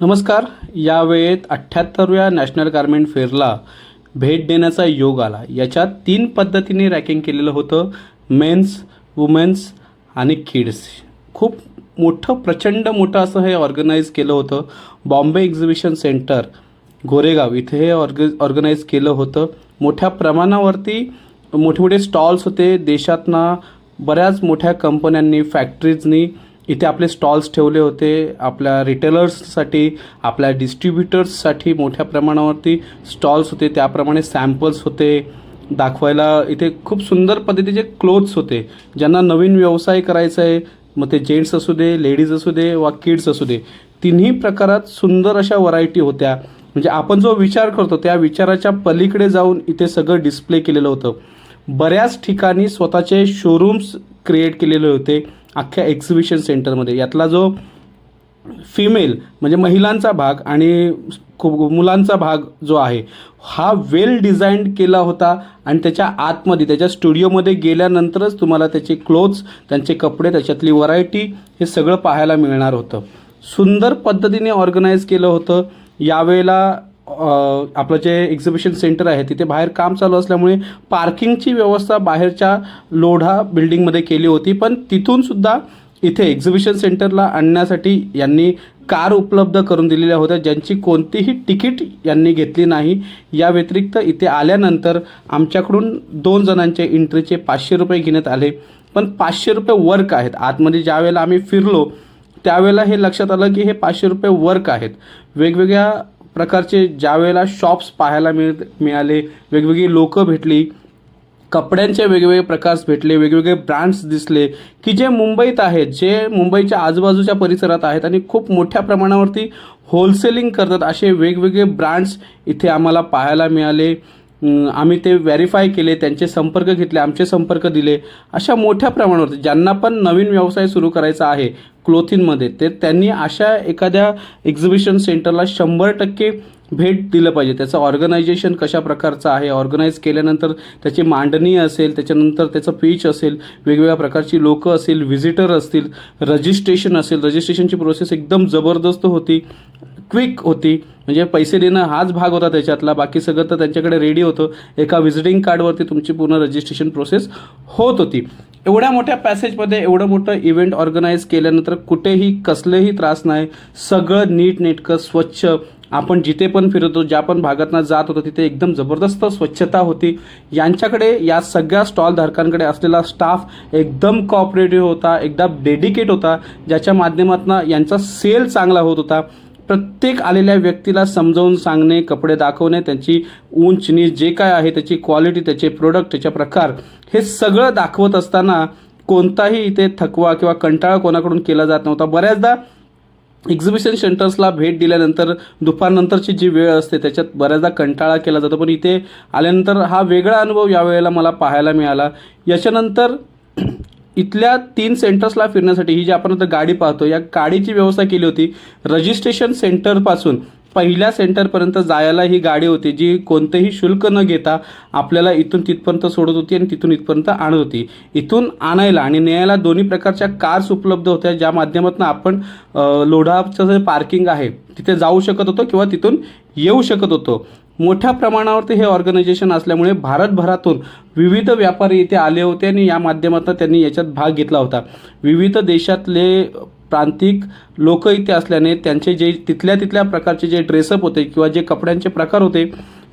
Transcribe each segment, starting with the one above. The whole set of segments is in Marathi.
नमस्कार. या वेळेत अठ्ठ्याहत्तरव्या नॅशनल गारमेंट फेअरला भेट देण्याचा योग आला. याच्यात तीन पद्धतीने रॅकिंग केलेलं होतं. मेन्स वुमेन्स आणि किड्स. खूप मोठं प्रचंड मोठं असं हे ऑर्गनाईज केलं होतं. बॉम्बे एक्झिबिशन सेंटर गोरेगाव इथे हे ऑर्ग ऑर्गनाईज केलं होतं. मोठ्या प्रमाणावरती मोठे मोठे स्टॉल्स होते. देशातना बऱ्याच मोठ्या कंपन्यांनी फॅक्टरीजनी इथे आपले स्टॉल्स ठेवले होते. आपल्या रिटेलर्ससाठी आपल्या डिस्ट्रीब्युटर्ससाठी मोठ्या प्रमाणावरती स्टॉल्स होते. त्याप्रमाणे सॅम्पल्स होते. दाखवायला इथे खूप सुंदर पद्धतीचे क्लोथ्स होते. ज्यांना नवीन व्यवसाय करायचा आहे मग ते जेंट्स असू दे लेडीज असू दे वा किड्स असू दे तिन्ही प्रकारात सुंदर अशा व्हरायटी होत्या. म्हणजे आपण जो विचार करतो त्या विचाराच्या पलीकडे जाऊन इथे सगळं डिस्प्ले केलेलं होतं. बऱ्याच ठिकाणी स्वतःचे शोरूम्स क्रिएट केलेले होते. अख्ख्या एक्झिबिशन सेंटरमध्ये यातला जो फिमेल म्हणजे महिलांचा भाग आणि खूप मुलांचा भाग जो आहे हा वेल डिझाईन्ड केला होता आणि त्याच्या आतमध्ये त्याच्या स्टुडिओमध्ये गेल्यानंतरच तुम्हाला त्याचे क्लोथ्स त्यांचे कपडे त्याच्यातली व्हरायटी हे सगळं पाहायला मिळणार होतं. सुंदर पद्धतीने ऑर्गनाईज केलं होतं. यावेळेला आपलं जे एक्झिबिशन सेंटर आहे तिथे बाहेर काम चालू असल्यामुळे पार्किंगची व्यवस्था बाहेरच्या लोढा बिल्डिंगमध्ये केली होती. पण तिथूनसुद्धा इथे एक्झिबिशन सेंटरला आणण्यासाठी यांनी कार उपलब्ध करून दिलेल्या होत्या ज्यांची कोणतीही तिकीट यांनी घेतली नाही. या व्यतिरिक्त इथे आल्यानंतर आमच्याकडून दोन जणांचे एंट्रीचे पाचशे रुपये घेण्यात आले. पण पाचशे रुपये वर्क आहेत. आतमध्ये ज्या वेळेला आम्ही फिरलो त्यावेळेला हे लक्षात आलं की हे पाचशे रुपये वर्क आहेत. वेगवेगळ्या प्रकारचे ज्या वेळेला शॉप्स पाहायला मिळ मिळाले वेगवेगळी लोकं भेटली कपड्यांचे वेगवेगळे प्रकार भेटले वेगवेगळे ब्रँड्स दिसले की जे मुंबईत आहेत जे मुंबईच्या आजूबाजूच्या परिसरात आहेत आणि खूप मोठ्या प्रमाणावरती होलसेलिंग करतात असे वेगवेगळे ब्रँड्स इथे आम्हाला पाहायला मिळाले. आम्ही ते व्हॅरीफाय केले त्यांचे संपर्क घेतले आमचे संपर्क दिले. अशा मोठ्या प्रमाणावरती ज्यांना पण नवीन व्यवसाय सुरू करायचा आहे क्लोथिंगमध्ये ते त्यांनी अशा एखाद्या एक्झिबिशन सेंटरला शंभर टक्के भेट दिलं पाहिजे. त्याचं ऑर्गनायझेशन कशा प्रकारचं आहे ऑर्गनाईज केल्यानंतर त्याची मांडणी असेल त्याच्यानंतर त्याचं पीच असेल वेगवेगळ्या प्रकारची लोकं असेल व्हिजिटर असतील रजिस्ट्रेशन असेल रजिस्ट्रेशनची प्रोसेस एकदम जबरदस्त होती. क्विक होती. म्हणजे पैसे देणं हाच भाग होता त्याच्यातला. बाकी सगळं तर त्यांच्याकडे रेडी होतं. एका व्हिजिटिंग कार्डवरती तुमची पूर्ण रजिस्ट्रेशन प्रोसेस होत होती. एवढ्या मोठ्या पॅसेजमध्ये एवढं मोठं इव्हेंट ऑर्गनाईज केल्यानंतर कुठेही कसलेही त्रास नाही. सगळं नीट नेटकं स्वच्छ. आपण जिथे पण फिरतो ज्या पण भागातनं जात होतो तिथे एकदम जबरदस्त स्वच्छता होती. यांच्याकडे या सगळ्या स्टॉलधारकांकडे असलेला स्टाफ एकदम कॉपरेटिव्ह होता. एकदम डेडिकेट होता. ज्याच्या माध्यमातून यांचा सेल चांगला होत होता. प्रत्येक आलेल्या व्यक्तीला समजावून सांगणे कपडे दाखवणे त्यांची उंच नीच जे काय आहे त्याची क्वालिटी त्याचे प्रोडक्ट त्याचे प्रकार हे सगळं दाखवत असताना कोणताही इथे थकवा किंवा कंटाळा कोणाकडून केला जात नव्हता. बऱ्याचदा एक्झिबिशन सेंटर्सला भेट दिल्यानंतर दुपारनंतरची जी वेळ असते त्याच्यात बऱ्याचदा कंटाळा केला जातो. पण इथे आल्यानंतर हा वेगळा अनुभव यावेळेला मला पाहायला मिळाला. याच्यानंतर इथल्या तीन सेंटर्सला फिरण्यासाठी ही जी आपण आता गाडी पाहतो या गाडीची व्यवस्था केली होती रजिस्ट्रेशन सेंटरपासून. पहिल्या सेंटरपर्यंत जायला ही गाडी होती जी कोणतेही शुल्क न घेता आपल्याला इथून तिथपर्यंत सोडत होती आणि तिथून इथपर्यंत आणत होती. इथून आणायला आणि न्यायला दोन्ही प्रकारच्या कार्स उपलब्ध होत्या ज्या माध्यमातून आपण लोढाचं जे पार्किंग आहे तिथे जाऊ शकत होतो किंवा तिथून येऊ शकत होतो. मोठ्या प्रमाणावरती हे ऑर्गनायझेशन असल्यामुळे भारतभरातून विविध व्यापारी इथे आले होते आणि या माध्यमातून त्यांनी याच्यात भाग घेतला होता. विविध देशातले प्रांतिक लोक इथे असल्याने त्यांचे जे तिथल्या तिथल्या प्रकारचे जे ड्रेसअप होते किंवा जे कपड्यांचे प्रकार होते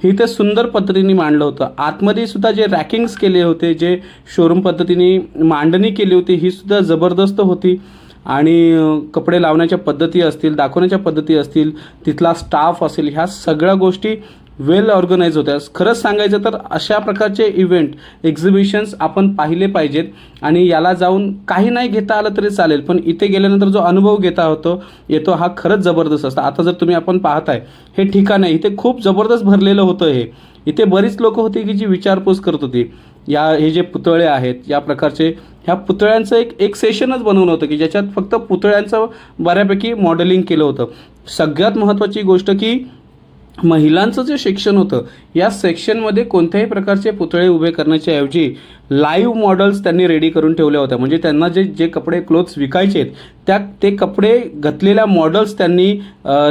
हे इथे सुंदर पद्धतीने मांडलं होतं. आतमध्ये सुद्धा जे रॅकिंग्स केले होते जे शोरूम पद्धतीने मांडणी केली होती ही सुद्धा जबरदस्त होती. आणि कपडे लावण्याच्या पद्धती असतील दाखवण्याच्या पद्धती असतील तिथला स्टाफ असेल ह्या सगळ्या गोष्टी वेल ऑर्गनाईज होत्या खरंच सांगायचं तर अशा प्रकारचे इव्हेंट एक्झिबिशन्स आपण पाहिले पाहिजेत आणि याला जाऊन काही नाही घेता आलं तरी चालेल पण इथे गेल्यानंतर जो अनुभव घेता होतो येतो हा खरंच जबरदस्त असतो. आता जर तुम्ही आपण पाहताय हे ठिकाण आहे इथे खूप जबरदस्त भरलेलं होतं हे. इथे बरीच लोक होती की जी विचारपूस करत होती. या हे जे पुतळे आहेत या प्रकारचे ह्या पुतळ्यांचं एक एक सेशनच बनवलं होतं की ज्याच्यात फक्त पुतळ्यांचं बऱ्यापैकी मॉडेलिंग केलं होतं. सगळ्यात महत्त्वाची गोष्ट की महिलांचं जे सेक्शन होतं या सेक्शनमध्ये कोणत्याही प्रकारचे पुतळे उभे करण्याच्या ऐवजी लाईव्ह मॉडेल्स त्यांनी रेडी करून ठेवल्या होत्या. म्हणजे त्यांना जे जे कपडे क्लोथ्स विकायचे आहेत त्या ते कपडे घातलेल्या मॉडेल्स त्यांनी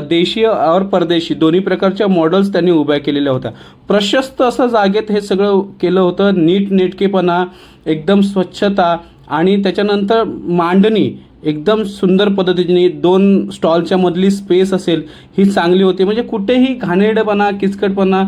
देशीय और परदेशी दोन्ही प्रकारच्या मॉडेल्स त्यांनी उभ्या केलेल्या होत्या. प्रशस्त असं जागेत हे सगळं केलं होतं. नीट नेटकेपणा एकदम स्वच्छता आणि त्याच्यानंतर मांडणी एकदम सुंदर पद्धतीने दोन स्टॉलच्या मधली स्पेस असेल ही चांगली होती. म्हणजे कुठेही घाणेरडेपणा किचकटपणा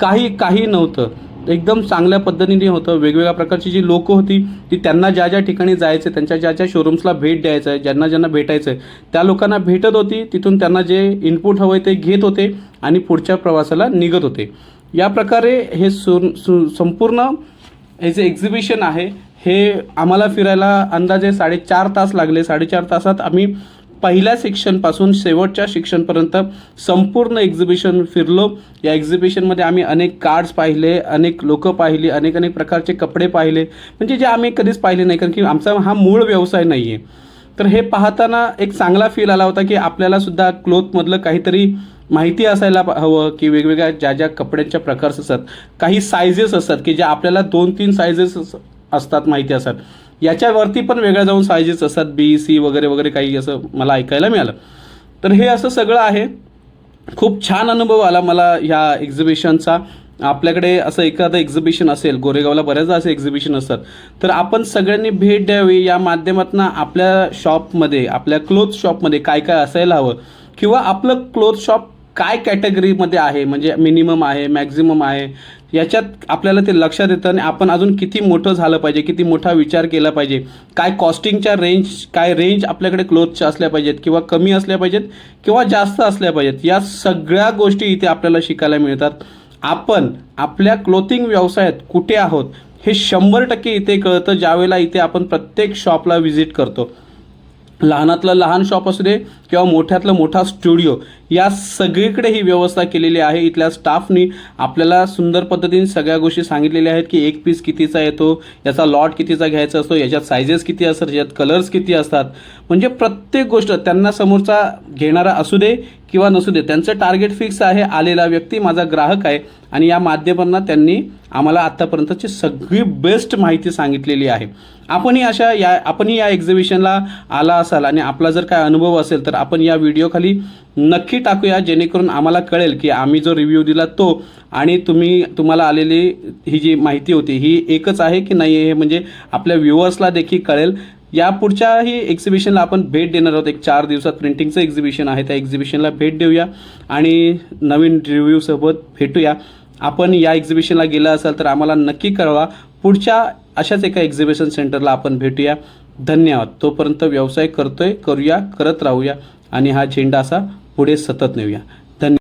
काही काही नव्हतं. एकदम चांगल्या पद्धतीने होतं. वेगवेगळ्या प्रकारची जी लोकं होती ती त्यांना ज्या ज्या ठिकाणी जायचं त्यांच्या ज्या ज्या शोरूम्सला भेट द्यायचं आहे ज्यांना ज्यांना भेटायचं आहे त्या लोकांना भेटत होती. तिथून त्यांना जे इनपुट हवं आहे ते घेत होते आणि पुढच्या प्रवासाला निघत होते. या प्रकारे हे सु सु संपूर्ण हे जे एक्झिबिशन आहे हे आम्हाला फिरायला अंदाजे साडेचार तास लागले. साडेचार तासात आम्ही पहिल्या सेक्शनपासून शेवटच्या सेक्शनपर्यंत संपूर्ण एक्झिबिशन फिरलो. या एक्झिबिशनमध्ये आम्ही अनेक कार्ड्स पाहिले अनेक लोकं पाहिली अनेक अनेक प्रकारचे कपडे पाहिले. म्हणजे जे आम्ही कधीच पाहिले नाही कारण की आमचा हा मूळ व्यवसाय नाही आहे तर हे पाहताना एक चांगला फील आला होता की आपल्यालासुद्धा क्लोथमधलं काहीतरी माहिती असायला हवं की वेगवेगळ्या ज्या ज्या कपड्यांच्या प्रकार्स असतात. काही सायझेस असतात की ज्या आपल्याला दोन तीन सायझेस असतात माहिती असतात. याच्यावरती पण वेगळ्या जाऊन सायजेस असतात बी सी वगैरे वगैरे काही असं मला ऐकायला मिळालं. तर हे असं सगळं आहे. खूप छान अनुभव आला मला ह्या एक्झिबिशनचा आपल्याकडे असं एखादं एक्झिबिशन असेल गोरेगावला बऱ्याचदा असे एक्झिबिशन असतात. तर आपण सगळ्यांनी भेट द्यावी या माध्यमातून आपल्या शॉपमध्ये आपल्या क्लोथ शॉपमध्ये काय काय असायला हवं? किंवा आपलं क्लोथ शॉप काय कॅटेगरीमध्ये आहे? म्हणजे मिनिमम आहे मॅक्झिमम आहे? याच्यात आपल्याला ते लक्षात येतं आणि आपण अजून किती मोठं झालं पाहिजे किती मोठा विचार केला पाहिजे. काय कॉस्टिंगच्या रेंज काय रेंज आपल्याकडे क्लोथच्या असल्या पाहिजेत किंवा कमी असल्या पाहिजेत किंवा जास्त असल्या पाहिजेत? या सगळ्या गोष्टी इथे आपल्याला शिकायला मिळतात. आपण आपल्या क्लोथिंग व्यवसायात कुठे आहोत हे शंभर टक्के इथे कळतं ज्यावेळेला इथे आपण प्रत्येक शॉपला व्हिजिट करतो. लहानातलं लहान शॉप असू दे किंवा मोठ्यातलं मोठा स्टुडिओ या सगळीकडे ही व्यवस्था केलेली आहे. इथल्या स्टाफनी आपल्याला सुंदर पद्धतीने सगळ्या गोष्टी सांगितलेल्या आहेत की एक पीस कितीचा येतो याचा लॉट कितीचा घ्यायचा असतो याच्यात सायझेस किती असतात याच्यात कलर्स किती असतात. म्हणजे प्रत्येक गोष्ट त्यांना समोरचा घेणारा असू दे किंवा नसू दे त्यांचं टार्गेट फिक्स आहे आलेला व्यक्ती माझा ग्राहक आहे आणि या माध्यमांना त्यांनी आम्हाला आत्तापर्यंतची सगळी बेस्ट माहिती सांगितलेली आहे. आपणही अशा या आपणही या एक्झिबिशनला आला असाल आणि आपला जर काय अनुभव असेल तर आपण या व्हिडिओखाली नक्की टाकूया जेणेकरून आम्हाला कळेल की आम्ही जो रिव्ह्यू दिला तो आणि तुम्ही तुम्हाला आलेली ही जी माहिती होती ही एकच आहे की नाही हे म्हणजे आपल्या व्ह्युअर्सला देखील कळेल. या पुढच्याही एक्झिबिशनला आपण भेट देणार आहोत. एक चार दिवसात प्रिंटिंगचं एक्झिबिशन आहे. त्या एक्झिबिशनला भेट देऊया आणि नवीन रिव्ह्यूसोबत भेटूया. आपण या एक्झिबिशनला गेला असाल तर आम्हाला नक्की कळवा. पुढच्या अशाच एका एक्झिबिशन सेंटरला आपण भेटूया. धन्यवाद. तोपर्यंत व्यवसाय करतोय करूया करत राहूया. आणि हा झेंडा असा पुढे सतत नेऊया.